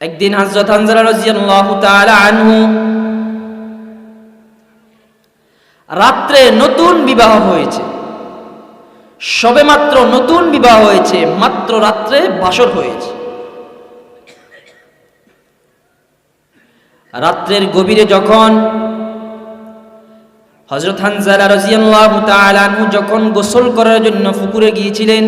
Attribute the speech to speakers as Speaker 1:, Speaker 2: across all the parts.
Speaker 1: একদিন হযরত হানজালা রাদিয়াল্লাহু তাআলা আনহু রাত্রে নতুন বিবাহ হয়েছে। সবেমাত্র নতুন বিবাহ হয়েছে, মাত্র রাত্রে বাসর হয়েছে। রাত্রের গভীরে যখন হজরত হানজালা রাজিয়াল্লাহু তাআলা যখন গোসল করার জন্য পুকুরে গিয়েছিলেন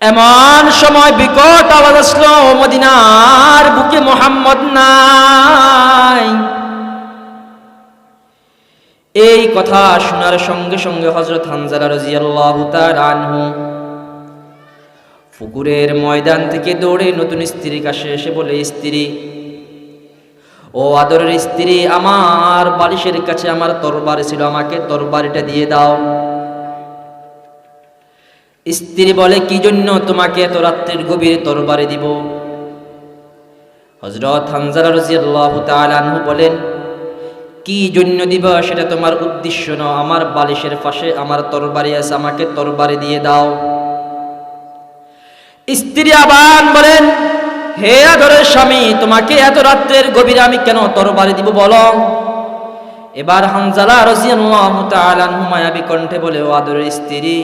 Speaker 1: এমন সময় বিকট আওয়াজ আসলো মদিনার বুকে মোহাম্মদ নাই। এই কথা শোনার সঙ্গে সঙ্গে হজরত হানজালা রাজিয়াল্লাহু তাআলা আনহু পুকুরের ময়দান থেকে দৌড়ে নতুন স্ত্রীর কাছে এসে বলে, স্ত্রী, ও আদরের স্ত্রী, আমার বালিশের কাছে আমার তরবারি ছিল, আমাকে তরবারিটা দিয়ে দাও। স্ত্রী বলে, কি জন্য তোমাকে এত রাত্রির গভীরে তরবারি দিব? হজরত হানজালা রাজিয়াল্লাহু তাআলা আনহু বলেন, কি জন্য দিব সেটা তোমার উদ্দেশ্য ন আমার বালিশের পাশে আমার তরবারি আছে, আমাকে তরবারি দিয়ে দাও। স্ত্রী আবান বলেন, হে আদরের স্বামী, তোমাকে এত রাত্রের গভীরে আমি কেন তরবারি দিব বলো? এবার হানজালা রাজিয়াল্লাহু তাআলা আনহু মায়াবী কণ্ঠে বলে, ও আদরের স্ত্রী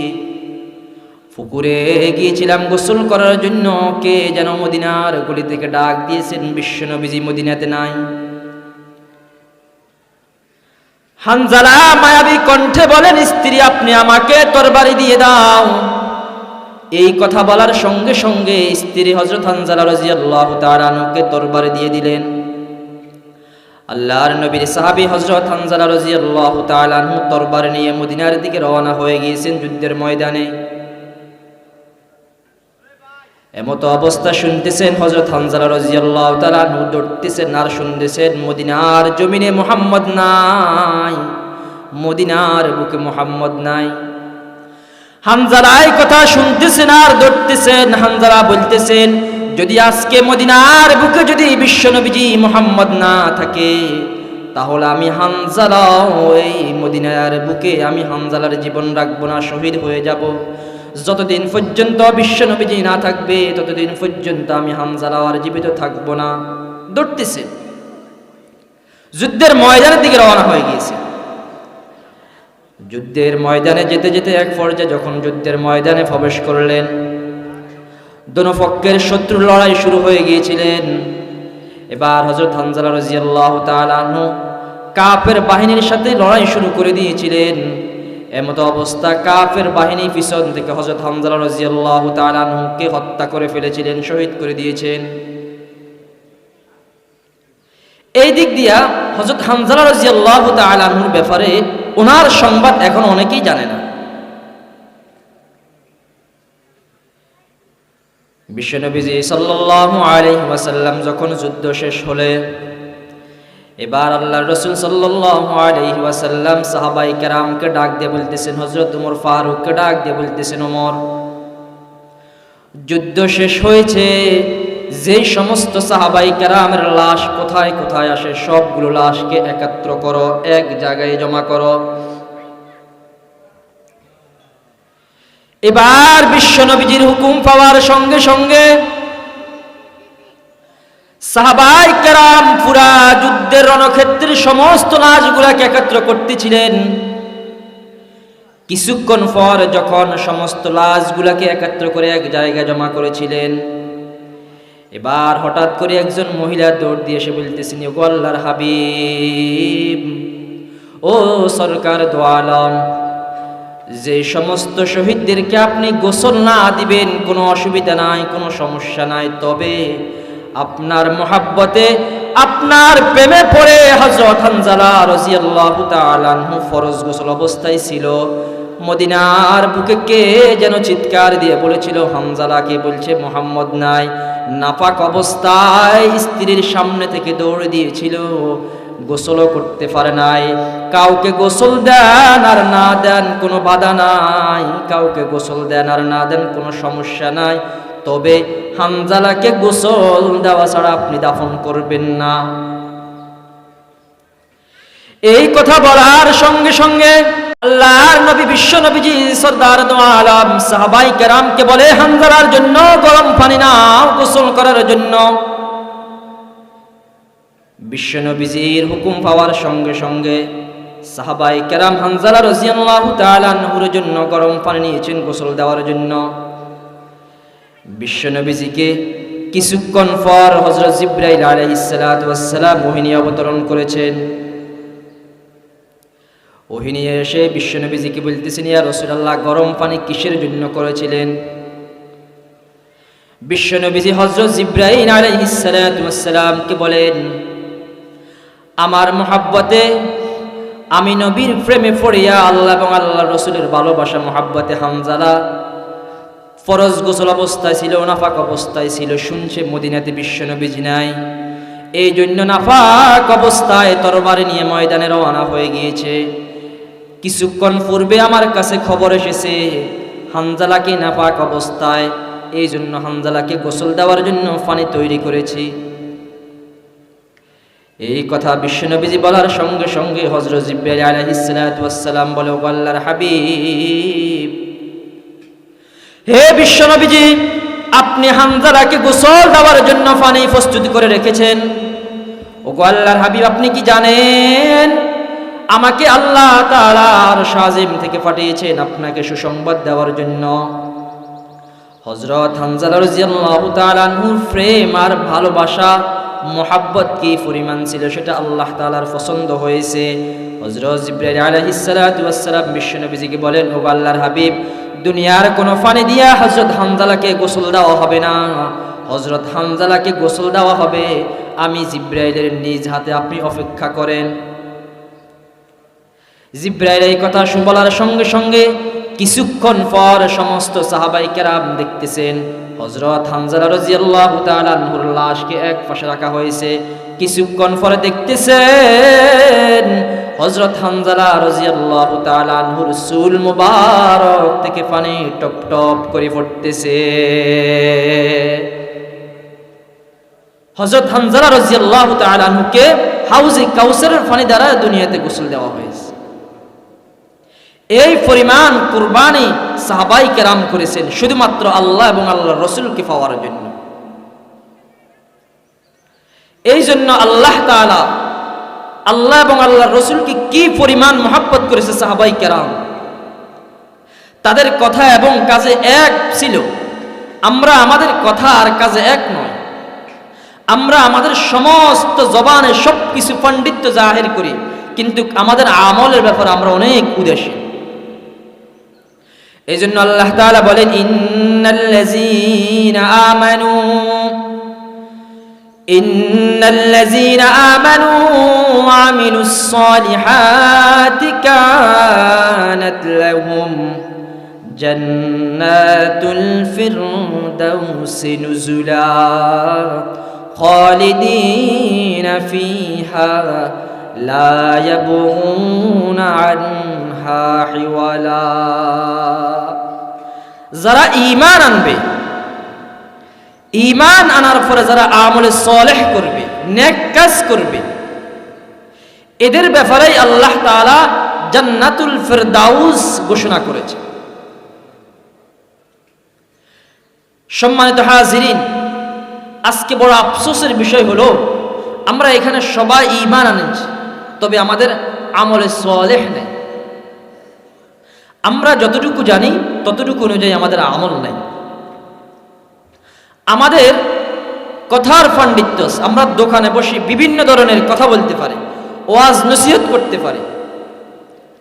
Speaker 1: পুকুরে গিয়েছিলাম গোসল করার জন্য। কে যেন মদিনার গলি থেকে ডাক দিয়েছেন বিশ্বনবীজি মদিনাতে নাই। হানজালা মায়াবী কণ্ঠে বলেন, স্ত্রী, আপনি আমাকে তরবারি দিয়ে দাও। এই কথা বলার সঙ্গে সঙ্গে স্ত্রী হজরত হানজালা রাজিয়াল্লাহ তারানুকে তরবারি দিয়ে দিলেন। আল্লাহর নবীর সাহাবী হজরত হানজালা রাজিয়াল্লাহ তাআলাহু তরবারি নিয়ে মদিনার দিকে রওনা হয়ে গিয়েছেন যুদ্ধের ময়দানে। এমতো অবস্থা শুনতেছেন হজরত হানজালা রাজিয়াল্লাহ তাআলাহু দৌড়তেছেন আর শুনতেছেন, মদিনার জমিনে মোহাম্মদ নাই, মদিনার বুকে মোহাম্মদ নাই। হানজালাই কথা শুনতেছেন আর ধরতেছেন, হানজালা বলতেছেন, যদি আজকে মদিনার বুকে যদি বিশ্বনবীজি মোহাম্মদ না থাকে, তাহলে আমি হানজালা এই মদিনার বুকে, আমি হানজালার জীবন রাখব না, শহীদ হয়ে যাব। যতদিন পর্যন্ত বিশ্বনবীজি না থাকবে, ততদিন পর্যন্ত আমি হানজালা আর জীবিত থাকব না। দৌড়তেছে যুদ্ধের ময়দানের দিকে রওনা হয়ে গিয়েছে। যুদ্ধের ময়দানে যেতে যেতে এক পর্যায়ে যখন যুদ্ধের ময়দানে প্রবেশ করলেন, দোনো পক্ষের শত্রু লড়াই শুরু হয়ে গিয়েছিলেন। এবার হজরত হানজালা রাজিয়াল্লাহ তালাহু কাপের বাহিনীর সাথে লড়াই শুরু করে দিয়েছিলেন। এমতো অবস্থা কাফের বাহিনী পিছন থেকে হজরত হানজালা রাজিয়াল্লাহ তালাহুকে হত্যা করে ফেলেছিলেন, শহীদ করে দিয়েছেন। এই দিক দিয়া হজরত হানজালা রাজিয়াল্লাহ তালাহুর ব্যাপারে ওনার সংবাদ এখন অনেকেই জানে না। বিশ্বনবীজি সাল্লাল্লাহু আলাইহি ওয়াসাল্লাম যখন যুদ্ধ শেষ হলে এবার আল্লাহ রসুল ওয়াসাল্লাম সাহাবাই কেরামকে ডাক দিয়ে বলতেছেন হজরত উমর ফারুককে ডাক দিয়ে বলতেছেন ওমর যুদ্ধ শেষ হয়েছে যে সমস্ত সাহাবাই কেরামের লাশ কোথায় কোথায় আসে, সবগুলো লাশকে একাত্র করো, এক জায়গায় জমা করো। এবার বিশ্বনবীজির হুকুম পাওয়ার সঙ্গে সঙ্গে সাহাবাই কেরাম পুরা যুদ্ধের রণক্ষেত্রের সমস্ত লাশগুলাকে একত্র করতেছিলেন। কিছুক্ষণ পর যখন সমস্ত লাশগুলাকে একত্র করে এক জায়গায় জমা করেছিলেন, এবার হঠাৎ করে একজন মহিলা দৌড় দিয়ে এসে বলতেছেন, "ও আল্লাহর হাবিব, ও সরকার দোয়ালম যে সমস্ত শহীদদেরকে আপনি গোসল না দিবেন, কোনো অসুবিধা নাই, কোনো সমস্যা নাই, তবে আপনার মোহাব্বতে, আপনার প্রেমে পড়ে হজরত হানজালা রাজিয়াল্লাহু তাআলা আনহু ফরজ গোসল অবস্থায় ছিল। মদিনার বুকে কে যেন চিৎকার দিয়ে বলেছিল হামজালাকে বলছে, মোহাম্মদ নাই। নাপাক অবস্থায় স্ত্রীর সামনে থেকে দৌড়ে দিয়েছিল। গোসলও করতে পারে নাই। কাউকে গোসল দেন আর না দেন কোনো বাধা নাই। কাউকে গোসল দেন আর না দেন কোনো সমস্যা নাই। তবে হামজালাকে গোসল দেওয়া ছাড়া আপনি দাফন করবেন না। এই কথা বলার সঙ্গে সঙ্গে আল্লাহর নবী, বিশ্ব নবীজি, সর্দার আলম, সাহাবাই কেরামকে বলে, হামজালার জন্য গরম পানি নাও, গোসল করার জন্য। বিশ্বনবীজির হুকুম পাওয়ার সঙ্গে সঙ্গে সাহাবাই কেরাম হানজালা রাজিয়াল্লাহু তাআলা নহুর জন্য গরম পানি নিয়েছেন, গোসল দেওয়ার জন্য। বিশ্বনবীজিকে কিছুক্ষণ পর হজরত জিব্রাইল আলাইহিস সালাতু মোহিনী অবতরণ করেছেন। ওহিনী এসে বিশ্বনবীজিকে বলতেছেন, ইয়া রসুলাল্লাহ, গরম পানি কিসের জন্য করেছিলেন? বিশ্বনবীজি হজরত জিব্রাহিম আলাইহিসালামকে বলেন, আমার মহাব্বতে আমি নবীর প্রেমে পড়িয়া আল্লাহ এবং আল্লাহ রসুলের ভালোবাসা মহাব্বতে হামজালা ফরজ গোসল অবস্থায় ছিল, নাফাক অবস্থায় ছিল, শুনছে মদিনাতে বিশ্বনবীজি নাই। এই জন্য নাফাক অবস্থায় তরবারি নিয়ে ময়দানে রওনা হয়ে গিয়েছে। কিছুক্ষণ পূর্বে আমার কাছে খবর এসেছে, হানজালাকে নাপাক অবস্থায় এই জন্য হানজালাকে গোসল দেওয়ার জন্য পানি তৈরি করেছি। এই কথা বিশ্বনবীজি বলার সঙ্গে সঙ্গে হজরত জিব্রাইল আলাইহিসসালাম বলে আল্লাহর হাবিব হে বিশ্বনবীজি, আপনি হানজালাকে গোসল দেওয়ার জন্য পানি প্রস্তুত করে রেখেছেন। ও আল্লাহর হাবিব, আপনি কি জানেন? আমাকে আল্লাহ তালার সাজিম থেকে পাঠিয়েছেন আপনাকে সুসংবাদ দেওয়ার জন্য। হজরত হানজালা রাদিয়াল্লাহু তাআলার প্রেম আর ভালোবাসা, মোহাব্বত কি পরিমাণ ছিল সেটা আল্লাহ তাআলার পছন্দ হয়েছে। হজরত জিব্রাইল আলাইহিস সালাতু ওয়াস সালাম বিশ্বনবীজিকে বলেন ও আল্লাহর হাবিব, দুনিয়ার কোনো পানি দিয়া হজরত হানজালাকে গোসল দেওয়া হবে না। হজরত হানজালাকে গোসল দেওয়া হবে। আমি জিব্রাইলের নিজ হাতে আপনি অপেক্ষা করেন। জিব্রাইল এই কথা বলার সঙ্গে সঙ্গে কিছুক্ষণ পর সমস্ত সাহাবাই কেরাম দেখতেছেন। হজরত হানজালা রাজিয়াল্লাহু তাআলা নূর লাশকে এক পাশে রাখা হয়েছে। কিছুক্ষণ পরে দেখতেছেন হজরত হানজালা রাজিয়াল্লাহু তাআলা নূর সুল মুবারক থেকে পানি টপ টপ করে পড়তেছে। হজরত হানজালা রাজিয়াল্লাহু তাআলা নুকে হাউজে কাউসারের পানি দ্বারা দুনিয়াতে গোসল দেওয়া হয়েছে। এই পরিমাণ কুরবানি সাহাবাই কেরাম করেছেন শুধুমাত্র আল্লাহ এবং আল্লাহ রসুলকে পাওয়ার জন্য। এই জন্য আল্লাহ তালা আল্লাহ এবং আল্লাহ রসুলকে কি পরিমাণ মহাব্বত করেছে সাহাবাই কেরাম? তাদের কথা এবং কাজে এক ছিল, আমরা আমাদের কথা আর কাজে এক নয়। আমরা আমাদের সমস্ত জবানে সব কিছু পণ্ডিত্য জাহির করি, কিন্তু আমাদের আমলের ব্যাপারে আমরা অনেক উদাসীন। এই জন্য আল্লাহ বলেন ওয়া আমিলুস সালিহাতি কানাত লাহুম জান্নাতুল ফিরদাউসি নুজুলা خالدين فيها لا يبغون عنها حولا যারা ঈমান আনবে ঈমান আনার পরে যারা আমলে সলেহ করবে নেক কাজ করবে এদের ব্যাপারেই আল্লাহ তাআলা জান্নাতুল ফিরদাউস ঘোষণা করেছে। সম্মানিত হাজিরিন, আজকে বড় আফসোসের বিষয় হলো, আমরা এখানে সবাই ইমান আনেছি, তবে আমাদের আমলে সলেহ নেই। আমরা যতটুকু জানি, ততটুকু অনুযায়ী আমাদের আমল নেই। আমাদের কথার পাণ্ডিত্য, আমরা দোকানে বসে বিভিন্ন ধরনের কথা বলতে পারি। ওয়াজ নসিহত করতে পারে।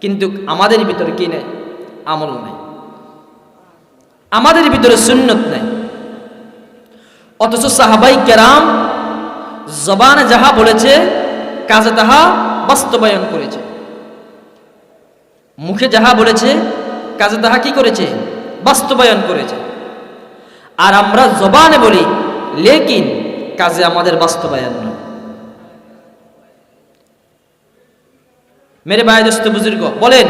Speaker 1: কিন্তু আমাদের ভিতরে কি নেই? আমল নেই। আমাদের ভিতরে সুন্নত নেই। অথচ সাহাবাই কেরাম জবানে যাহা বলেছে, কাজে তাহা বাস্তবায়ন করেছে। মুখে যাহা বলেছে, কাজে তাহা কি করেছে? বাস্তবায়ন করেছে। আর আমরা জবানে বলি, লেকিন কাজে আমাদের বাস্তবায়ন নয় মেরে ভাই দোস্ত বুজুর্গ, বলেন,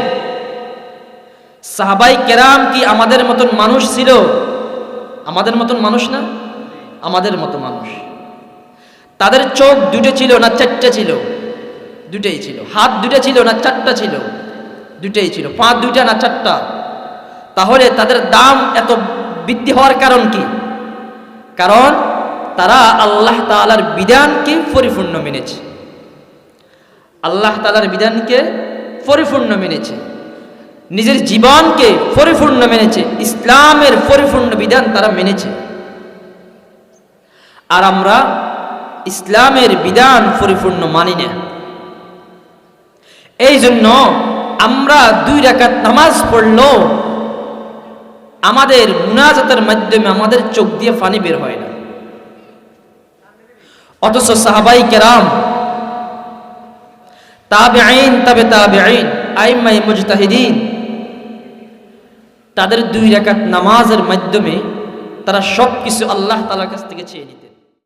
Speaker 1: সাহাবাই কেরাম কি আমাদের মতন মানুষ ছিল? আমাদের মতন মানুষ না? আমাদের মতো মানুষ। তাদের চোখ দুটো ছিল না চারটে ছিল? দুটেই ছিল। হাত দুটো ছিল না চারটা ছিল? দুটেই ছিল। পা দুইটা না চারটা? তাহলে তাদের দাম এত বৃদ্ধি হওয়ার কারণ কি? কারণ তারা আল্লাহ তাআলার বিধানকে পরিপূর্ণ মেনেছে। আল্লাহ তাআলার বিধানকে পরিপূর্ণ মেনেছে। নিজের জীবনকে পরিপূর্ণ মেনেছে। ইসলামের পরিপূর্ণ বিধান তারা মেনেছে। আর আমরা ইসলামের বিধান পরিপূর্ণ মানি না। এই জন্য আমরা দুই রাকাত নামাজ পড়ল আমাদের মুনাজাতের মাধ্যমে আমাদের চোখ দিয়ে পানি বের হয় না। অথচ সাহাবাই কেরাম তাবে আইন তবে তাবে আইন আইমাই মুজতাহিদিন। তাদের দুই রেখাত নামাজের মাধ্যমে তারা সব কিছু আল্লাহ তালার কাছ থেকে চেয়ে নিত।